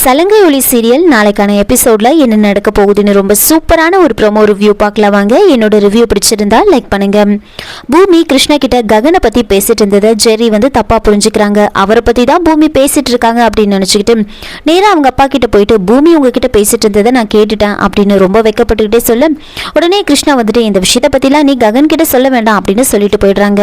சலங்கை ஒளி சீரியல் நாளைக்கான எபிசோட்ல என்ன நடக்க போகுதுன்னு ரொம்ப சூப்பரான ஒரு ப்ரோமோ ரிவ்யூ பார்க்கலாம் வாங்க. என்னோட ரிவ்யூ பிடிச்சிருந்தா லைக் பண்ணுங்க. பூமி கிருஷ்ணா கிட்ட ககனை பத்தி பேசிட்டு இருந்ததை ஜெரி வந்து தப்பா புரிஞ்சுக்கிறாங்க. அவரை பத்தி தான் பூமி பேசிட்டு இருக்காங்க அப்படின்னு நினச்சிக்கிட்டு நேராக அவங்க அப்பா கிட்ட போயிட்டு பூமி உங்ககிட்ட பேசிட்டு இருந்ததை நான் கேட்டுட்டேன் அப்படின்னு ரொம்ப வைக்கப்பட்டுக்கிட்டே சொல்ல உடனே கிருஷ்ணா வந்துட்டு இந்த விஷயத்தை பத்திலாம் நீ ககன் கிட்ட சொல்ல வேண்டாம் அப்படின்னு சொல்லிட்டு போயிடுறாங்க.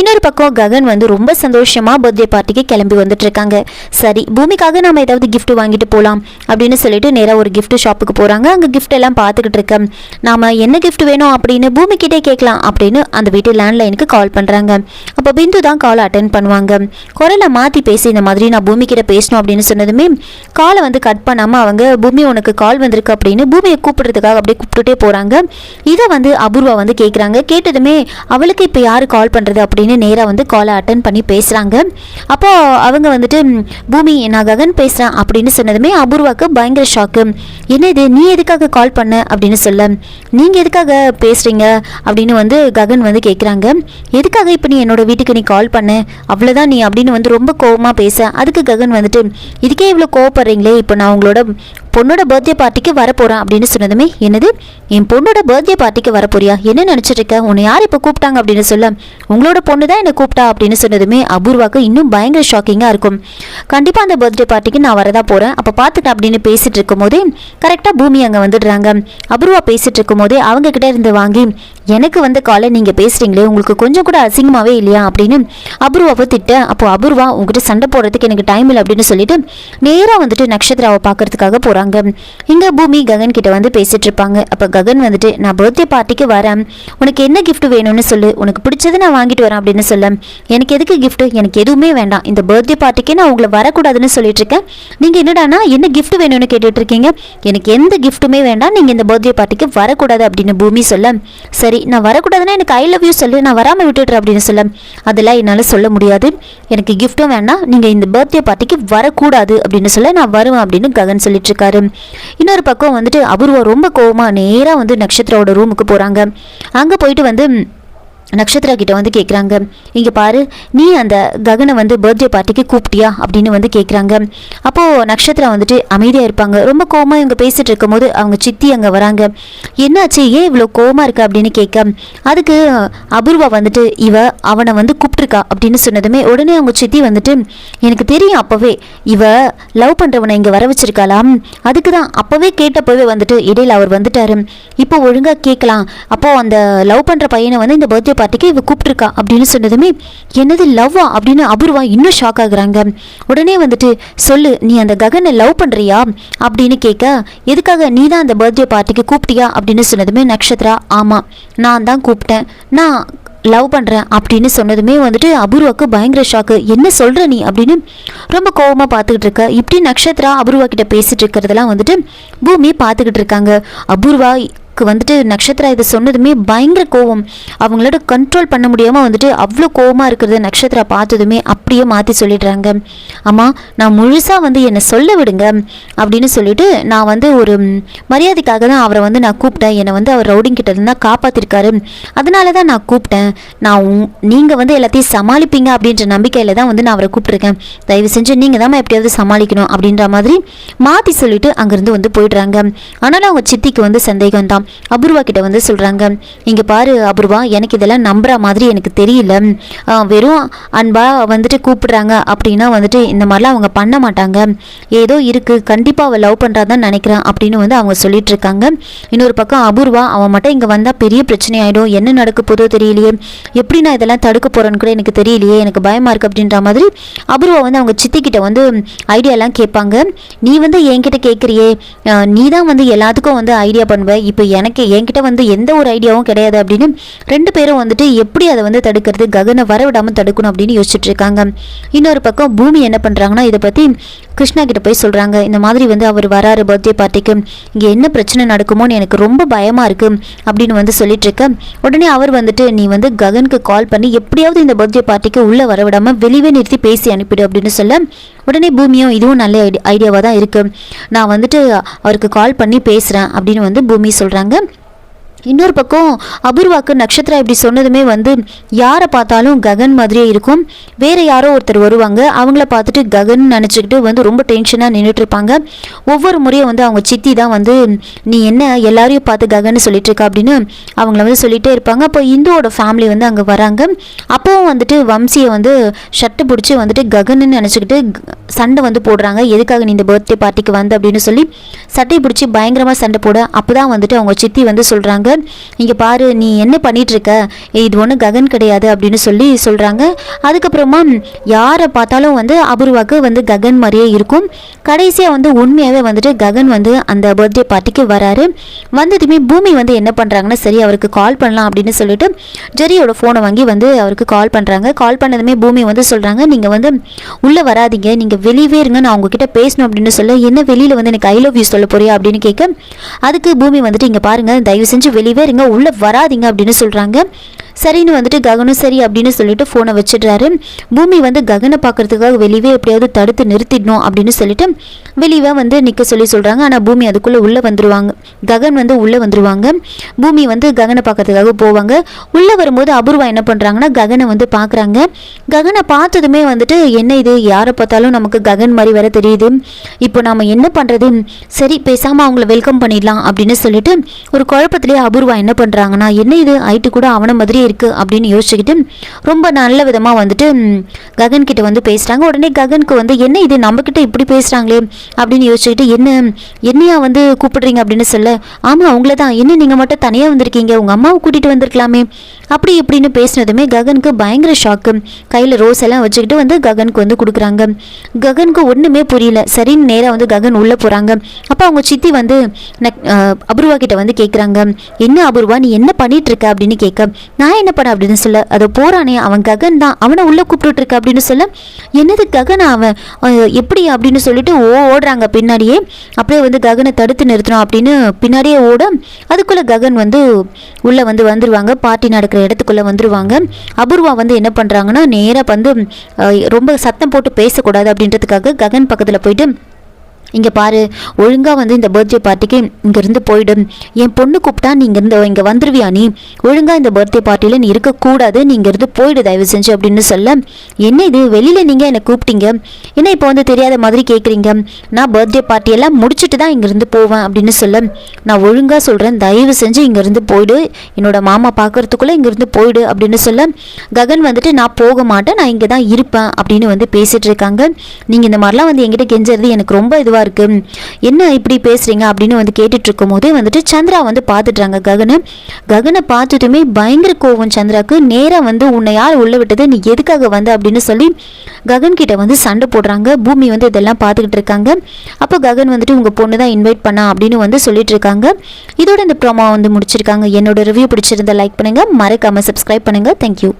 இன்னொரு பக்கம் ககன் வந்து ரொம்ப சந்தோஷமா பர்த்டே பார்ட்டிக்கு கிளம்பி வந்துட்டு இருக்காங்க. சரி பூமிக்காக நாம ஏதாவது கிஃப்ட் வாங்கி வாங்கிட்டு போகலாம் அப்படின்னு சொல்லிட்டு நேராக ஒரு கிஃப்ட் ஷாப்புக்கு போறாங்க. அங்க கிஃப்ட் எல்லாம் பார்த்துக்கிட்டு இருக்கேன் நாம என்ன கிஃப்ட் வேணும் அப்படின்னு பூமிக்கிட்டே கேட்கலாம் அப்படின்னு அந்த வீட்டு லேண்ட்லைனுக்கு கால் பண்றாங்க. அப்போ பிந்து தான் காலை அட்டன் பண்ணுவாங்க. குரலை மாற்றி பேசி இந்த மாதிரி நான் பூமிக்கிட்ட பேசணும் அப்படின்னு சொன்னதுமே காலை வந்து கட் பண்ணாமல் அவங்க பூமி உனக்கு கால் வந்திருக்கு அப்படின்னு பூமியை கூப்பிடுறதுக்காக அப்படியே கூப்பிட்டுட்டே போறாங்க. இதை வந்து அபூர்வா வந்து கேட்குறாங்க கேட்டதுமே அவளுக்கு இப்போ யார் கால் பண்ணுறது அப்படின்னு நேராக வந்து காலை அட்டன் பண்ணி பேசுகிறாங்க அப்போ அவங்க வந்துட்டு பூமி நான் ககன் பேசுகிறேன் அப்படின்னு சொன்னதுமே அபூர்வாக்கு பயங்கர ஷாக்கு என்ன இது நீ எதுக்காக கால் பண்ண? அப்படின்னு சொல்ல. நீங்கள் எதுக்காக பேசுகிறீங்க அப்படின்னு வந்து ககன் வந்து கேட்குறாங்க எதுக்காக இப்போ நீ என்னோட வீட்டுக்கு நீ கால் பண்ண? அவ்வளோதான் நீ அப்படின்னு வந்து ரொம்ப கோவமாக பேச. அதுக்கு ககன் வந்துட்டு இதுக்கே இவ்வளோ கோவப்படுறீங்களே? இப்போ நான் உங்களோட பொண்ணோட பர்த்டே பார்ட்டிக்கு வரப்போகிறேன் அப்படின்னு சொன்னதுமே என்னது? என் பொண்ணோட பர்த்டே பார்ட்டிக்கு வரப்போறியா? என்ன நினச்சிட்டு இருக்க? உன்னை யார் இப்போ கூப்பிட்டாங்க அப்படின்னு சொல்ல. உங்களோட பொண்ணு தான் என்னை கூப்பிட்டா அப்படின்னு சொன்னதுமே அபூர்வாக்கு இன்னும் பயங்கர ஷாக்கிங்காக இருக்கும். கண்டிப்பாக அந்த பர்த்டே பார்ட்டிக்கு நான் வரதா போகிறேன் அப்போ பார்த்துட்டேன் அப்படின்னு பேசிட்டு இருக்கும்போதே கரெக்டாக பூமி அங்கே வந்துடுறாங்க. அபூர்வா பேசிட்டு இருக்கும்போதே அவங்க இருந்து வாங்கி எனக்கு வந்து காலை நீங்கள் பேசுகிறீங்களே உங்களுக்கு கொஞ்சம் கூட அசிங்கமாகவே இல்லையா? அப்படின்னு அபூர்வாவை திட்ட அப்போ அபூர்வா உங்ககிட்ட சண்டை போடுறதுக்கு எனக்கு டைம் இல்லை அப்படின்னு சொல்லிட்டு நேராக வந்துட்டு நட்சத்திராவை பார்க்கறதுக்காக போகிறாங்க இங்கே பூமி ககன் கிட்ட வந்து பேசிட்டு இருப்பாங்க. அப்போ ககன் வந்துட்டு நான் பர்த்டே பார்ட்டிக்கு வரேன். உனக்கு என்ன கிஃப்ட் வேணும்னு சொல்லு. உனக்கு பிடிச்சது நான் வாங்கிட்டு வரேன் அப்படின்னு சொல்ல. எனக்கு எதுக்கு கிஃப்ட் எனக்கு எதுவுமே வேண்டாம். இந்த பர்த்டே பார்ட்டிக்கு நான் உங்களை வரக்கூடாதுன்னு சொல்லிட்டு இருக்கேன். நீங்கள் என்னடானா என்ன கிஃப்ட் வேணும்னு கேட்டுட்டு இருக்கீங்க? எனக்கு எந்த கிஃப்ட்டுமே வேண்டாம். நீங்கள் இந்த பர்த்டே பார்ட்டிக்கு வரக்கூடாது அப்படின்னு பூமி சொல்ல. சரி நான் வரக்கூடாதுன்னா எனக்கு ஐ லவ் யூ சொல்லு. நான் வராமல் விட்டுடுறேன் அப்படின்னு சொல்ல. அதெல்லாம் என்னால் சொல்ல முடியாது. எனக்கு கிஃப்ட்டும் வேண்டாம். நீங்கள் இந்த பர்த்டே பார்ட்டிக்கு வரக்கூடாது அப்படின்னு சொல்ல. நான் வருவேன் அப்படின்னு ககன் சொல்லிட்டு இருக்காரு. இன்னொரு பக்கம் வந்துட்டு அபூர்வம் ரொம்ப கோவமாக நேராக வந்து நட்சத்திரோட ரூமுக்கு போகிறாங்க அங்கே போயிட்டு வந்து நக்ஷத்ரா கிட்ட வந்து கேட்குறாங்க இங்கே பாரு நீ அந்த ககனை வந்து பர்த்டே பார்ட்டிக்கு கூப்பிட்டியா? அப்படின்னு வந்து கேட்குறாங்க அப்போது நக்ஷத்ரா வந்துட்டு அமைதியாக இருப்பாங்க. ரொம்ப கோவமாக இவங்க பேசிட்டு இருக்கும்போது அவங்க சித்தி அங்கே வராங்க. என்னாச்சு? ஏன் இவ்வளோ கோவமாக இருக்கா? அப்படின்னு கேட்க அதுக்கு அபூர்வா வந்துட்டு இவ அவனை வந்து கூப்பிட்டுருக்கா அப்படின்னு சொன்னதுமே உடனே அவங்க சித்தி வந்துட்டு எனக்கு தெரியும் அப்போவே இவ லவ் பண்ணுறவனை இங்கே வர வச்சிருக்காளாம். அதுக்கு தான் அப்போவே கேட்டப்போவே வந்துட்டு இடையில் அவர் வந்துட்டாரு. இப்போ ஒழுங்காக கேட்கலாம். அப்போது அந்த லவ் பண்ணுற பையனை வந்து இந்த பர்த்டே பார்ட்டிக்கு இவ கூப்பிட்டுருக்கா அப்படின்னு சொன்னதுமே என்னது லவ்வா அப்படின்னு அபூர்வா இன்னும் ஷாக் ஆகுறாங்க. உடனே வந்துட்டு சொல்லு நீ அந்த ககனை லவ் பண்ணுறியா அப்படின்னு கேட்க எதுக்காக நீ தான் அந்த பர்த்டே பார்ட்டிக்கு கூப்பிட்டியா? அப்படின்னு சொன்னதுமே நக்ஷத்ரா ஆமாம் நான் தான் கூப்பிட்டேன். நான் லவ் பண்ணுறேன் அப்படின்னு சொன்னதுமே வந்துட்டு அபூர்வாக்கு பயங்கர ஷாக்கு என்ன சொல்கிற நீ? அப்படின்னு ரொம்ப கோவமாக பார்த்துக்கிட்டு இருக்க. இப்படி நக்ஷத்ரா அபூர்வா கிட்ட பேசிட்டு இருக்கிறதெல்லாம் வந்துட்டு பூமி பார்த்துக்கிட்டு இருக்காங்க. அபூர்வா க்கு வந்துட்டு நட்சத்திரா இதை சொன்னதுமே பயங்கர கோவம். அவங்களோட கண்ட்ரோல் பண்ண முடியாமல் வந்துட்டு அவ்வளோ கோவமாக இருக்கிறத நட்சத்திரா பார்த்ததுமே அப்படியே மாற்றி சொல்லிடுறாங்க. அம்மா நான் முழுசாக வந்து என்னை சொல்ல விடுங்க அப்படின்னு சொல்லிட்டு நான் வந்து ஒரு மரியாதைக்காக தான் அவரை வந்து நான் கூப்பிட்டேன். என்னை வந்து அவர் ரவுடிங் கிட்ட இருந்தால் காப்பாற்றிருக்காரு அதனால தான் நான் கூப்பிட்டேன். நான் நீங்கள் வந்து எல்லாத்தையும் சமாளிப்பீங்க அப்படின்ற நம்பிக்கையில் தான் வந்து நான் அவரை கூப்பிட்ருக்கேன் தயவு செஞ்சு நீங்கள் தான் எப்படியாவது சமாளிக்கணும் அப்படின்ற மாதிரி மாற்றி சொல்லிட்டு அங்கேருந்து வந்து போயிடுறாங்க. ஆனாலும் அவங்க சித்திக்கு வந்து சந்தேகம் தான் அபூர்வா கிட்ட வந்து சொல்கிறாங்க இங்கே பாரு அபூர்வா எனக்கு இதெல்லாம் நம்புற மாதிரி எனக்கு தெரியல. வெறும் அன்பா வந்துட்டு கூப்பிடுறாங்க அப்படின்னா வந்துட்டு இந்த மாதிரிலாம் அவங்க பண்ண மாட்டாங்க. ஏதோ இருக்குது கண்டிப்பாக அவள் லவ் பண்ணுறாதான் நினைக்கிறேன் அப்படின்னு வந்து அவங்க சொல்லிட்டு இருக்காங்க. இன்னொரு பக்கம் அபூர்வா அவன் மட்டும் இங்கே வந்தால் பெரிய பிரச்சனை ஆகிடும் என்ன நடக்க போதோ தெரியலையே. எப்படி நான் இதெல்லாம் தடுக்க போகிறேன்னு கூட எனக்கு தெரியலையே. எனக்கு பயமாக இருக்குது அப்படின்ற மாதிரி அபூர்வா வந்து அவங்க சித்தி கிட்ட வந்து ஐடியாலாம் கேட்பாங்க. நீ வந்து என்கிட்ட கேட்குறியே. நீ தான் வந்து எல்லாத்துக்கும் வந்து ஐடியா பண்ணுவ. இப்போ எனக்கு என்கிட்ட வந்து எந்த ஒரு ஐடியாவும் கிடையாது அப்படின்னு ரெண்டு பேரும் வந்துட்டு எப்படி அதை வந்து தடுக்கிறது ககனை வரவிடாமல் தடுக்கணும் அப்படின்னு யோசிச்சுட்டு இருக்காங்க. இன்னொரு பக்கம் பூமி என்ன பண்ணுறாங்கன்னா இதை பற்றி கிருஷ்ணா கிட்ட போய் சொல்கிறாங்க இந்த மாதிரி வந்து அவர் வராரு பர்த்டே பார்ட்டிக்கு இங்கே என்ன பிரச்சனை நடக்குமோன்னு எனக்கு ரொம்ப பயமாக இருக்குது அப்படின்னு வந்து சொல்லிட்டு இருக்க உடனே அவர் வந்துட்டு நீ வந்து ககனுக்கு கால் பண்ணி எப்படியாவது இந்த பர்த்டே பார்ட்டிக்கு உள்ளே வரவிடாமல் வெளியே நிறுத்தி பேசி அனுப்பிடு அப்படின்னு சொல்ல. உடனே பூமியும் இதுவும் நல்ல ஐடி ஐடியாவாக தான் இருக்குது நான் வந்துட்டு அவருக்கு கால் பண்ணி பேசுகிறேன் அப்படின்னு வந்து பூமி சொல்கிறாங்க இன்னொரு பக்கம் அபூர்வாக்கு நட்சத்திரம் இப்படி சொன்னதுமே வந்து யாரை பார்த்தாலும் ககன் மாதிரியே இருக்கும். வேறு யாரோ ஒருத்தர் வருவாங்க. அவங்கள பார்த்துட்டு ககன் நினச்சிக்கிட்டு வந்து ரொம்ப டென்ஷனாக நின்றுட்டுருப்பாங்க ஒவ்வொரு முறையும் வந்து அவங்க சித்தி தான் வந்து நீ என்ன எல்லாரையும் பார்த்து ககன்னு சொல்லிட்டுருக்க அப்படின்னு அவங்கள வந்து சொல்லிகிட்டே இருப்பாங்க. அப்போ இந்துவோட ஃபேமிலி வந்து அங்கே வராங்க. அப்போவும் வந்துட்டு வம்சியை வந்து ஷர்ட்டு பிடிச்சி வந்துட்டு ககன்னு நினச்சிக்கிட்டு சண்டை வந்து போடுறாங்க. எதுக்காக நீ இந்த பர்த்டே பார்ட்டிக்கு வந்து? அப்படின்னு சொல்லி சட்டையை பிடிச்சி பயங்கரமாக சண்டை போட அப்போ தான் வந்துட்டு அவங்க சித்தி வந்து சொல்கிறாங்க இங்கே பாரு நீ என்ன பண்ணிட்டு இருக்க? இது ஒன்றும் ககன் கிடையாது அப்படின்னு சொல்லி சொல்கிறாங்க அதுக்கப்புறமா யாரை பார்த்தாலும் வந்து அபூர்வாவுக்கு வந்து ககன் மாதிரியே இருக்கும். கடைசியாக வந்து உண்மையாகவே வந்துட்டு ககன் வந்து அந்த பர்த்டே பார்ட்டிக்கு வராரு. வந்ததுமே பூமி வந்து என்ன பண்ணுறாங்கன்னா சரி அவருக்கு கால் பண்ணலாம் அப்படின்னு சொல்லிட்டு ஜெரியோட ஃபோனை வாங்கி வந்து அவருக்கு கால் பண்ணுறாங்க கால் பண்ணதுமே பூமி வந்து சொல்கிறாங்க நீங்கள் வந்து உள்ளே வராதீங்க. நீங்கள் வெளியவே இருங்க. நான் உங்ககிட்ட பேசணும் அப்படின்னு சொல்ல என்ன வெளியில் வந்து எனக்கு ஐ லவ் யூ சொல்ல போறியா? அப்படின்னு கேட்க அதுக்கு பூமி வந்துட்டு இங்கே பாருங்கள் தயவு செஞ்சு வெளியவே இருங்க. உள்ளே வராதீங்க அப்படின்னு சொல்கிறாங்க சரின்னு வந்துட்டு ககனும் சரி அப்படின்னு சொல்லிட்டு ஃபோனை வச்சிடுறாரு. பூமி வந்து ககனை பார்க்கறதுக்காக வெளியவே எப்படியாவது தடுத்து நிறுத்திடணும் அப்படின்னு சொல்லிட்டு வெளியே வந்து நிற்க சொல்லி சொல்கிறாங்க ஆனால் பூமி அதுக்குள்ளே உள்ளே வந்துடுவாங்க ககன் வந்து உள்ளே வந்துடுவாங்க பூமி வந்து ககனை பார்க்கறதுக்காக போவாங்க. உள்ளே வரும்போது அபூர்வா என்ன பண்ணுறாங்கன்னா ககனை வந்து பார்க்குறாங்க. ககனை பார்த்ததுமே வந்துட்டு என்ன இது? யாரை பார்த்தாலும் நமக்கு ககன் மாதிரி வர தெரியுது. இப்போ நாம் என்ன பண்ணுறது சரி பேசாமல் அவங்கள வெல்கம் பண்ணிடலாம். அப்படின்னு சொல்லிட்டு ஒரு குழப்பத்திலேயே அபூர்வா என்ன பண்ணுறாங்கன்னா என்ன இது? ஐட்டு கூட அவனை மாதிரி இருக்குது அப்படின்னு யோசிச்சுக்கிட்டு ரொம்ப நல்ல விதமாக வந்துட்டு ககன்கிட்ட ககன் கிட்ட வந்து பேசுகிறாங்க உடனே ககனுக்கு வந்து என்ன இது? நம்மக்கிட்ட இப்படி பேசுகிறாங்களே அப்படின்னு யோசிச்சுக்கிட்டு என்ன என்னையா வந்து கூப்பிடுறீங்க? அப்படின்னு சொல்ல ஆமாம் அவங்கள தான் என்ன நீங்கள் மட்டும் தனியாக வந்திருக்கீங்க. உங்கள் அம்மாவை கூட்டிகிட்டு வந்திருக்கலாமே. அப்படி இப்படின்னு பேசினதுமே ககனுக்கு பயங்கர ஷாக்கு கையில் ரோஸ் எல்லாம் வச்சுக்கிட்டு வந்து ககனுக்கு வந்து கொடுக்குறாங்க. ககனுக்கு ஒன்றுமே புரியல. சரின்னு நேராக வந்து ககன் உள்ளே போகிறாங்க அப்போ அவங்க சித்தி வந்து அபூர்வா கிட்ட வந்து கேட்குறாங்க என்ன அபூர்வா? நீ என்ன பண்ணிட்டு இருக்க? அப்படின்னு கேட்க நான் என்ன பண்ண அப்படின்னு சொல்ல அதை போகிறானே அவன் ககன் தான் அவனை உள்ளே கூப்பிட்டுட்டு இருக்க அப்படின்னு சொல்ல என்னது ககன் அவன்? எப்படி அப்படின்னு சொல்லிட்டு ஓ ஓடுறாங்க பின்னாடியே. அப்படியே வந்து ககனை தடுத்து நிறுத்தணும் அப்படின்னு பின்னாடியே ஓட அதுக்குள்ளே ககன் வந்து உள்ளே வந்து வந்துருவாங்க. பார்ட்டி நடக்கிற இடத்துக்குள்ளே வந்துருவாங்க. அபூர்வா வந்து என்ன பண்ணுறாங்கன்னா நேராக வந்து ரொம்ப சத்தம் போட்டு பேசக்கூடாது அப்படின்றதுக்காக ககன் பக்கத்தில் போயிட்டு இங்கே பாரு ஒழுங்காக வந்து இந்த பர்த்டே பார்ட்டிக்கு இங்கேருந்து போயிடும் என் பொண்ணு கூப்பிட்டா நீ இங்கேருந்து இங்கே வந்துருவியா நீ? ஒழுங்காக இந்த பர்த்டே பார்ட்டியில் நீ இருக்கக்கூடாது நீ இங்கேருந்து போயிடு தயவு செஞ்சு அப்படின்னு சொல்ல. என்ன இது வெளியில் நீங்கள் என்னை கூப்பிட்டீங்க? என்ன இப்போ வந்து தெரியாத மாதிரி கேட்குறீங்க நான் பர்த்டே பார்ட்டியெல்லாம் முடிச்சுட்டு தான் இங்கேருந்து போவேன் அப்படின்னு சொல்ல. நான் ஒழுங்காக சொல்கிறேன் தயவு செஞ்சு இங்கேருந்து போயிடு. என்னோட மாமா பார்க்கறதுக்குள்ளே இங்கேருந்து போயிடு அப்படின்னு சொல்ல. ககன் வந்துட்டு நான் போக மாட்டேன் நான் இங்கே தான் இருப்பேன் அப்படின்னு வந்து பேசிகிட்டு இருக்காங்க. நீங்கள் இந்த மாதிரிலாம் வந்து என்கிட்ட கெஞ்சறது எனக்கு ரொம்ப இதுவாக இருக்கு. என்ன இப்படி பேசுகிறீங்க அப்படின்னு வந்து கேட்டுட்டு இருக்கும் போதே வந்துட்டு சந்திரா வந்து பார்த்துட்றாங்க ககனை. ககனை பார்த்துட்டுமே பயங்கர கோவம் சந்திராவுக்கு நேராக வந்து உன்னை யார் உள்ள விட்டது? நீ எதுக்காக வந்த? அப்படின்னு சொல்லி ககன் கிட்ட வந்து சண்டை போடுறாங்க. பூமி வந்து இதெல்லாம் பார்த்துக்கிட்டு இருக்காங்க. அப்போ ககன் வந்துட்டு உங்கள் பொண்ணு தான் இன்வைட் பண்ணா அப்படின்னு வந்து சொல்லிட்டு இருக்காங்க. இதோட இந்த ப்ரோமோ வந்து முடிச்சிருக்காங்க. என்னோட ரிவ்யூ பிடிச்சிருந்தா லைக் பண்ணுங்க. மறக்காமல் சப்ஸ்கிரைப் பண்ணுங்க. தேங்க்யூ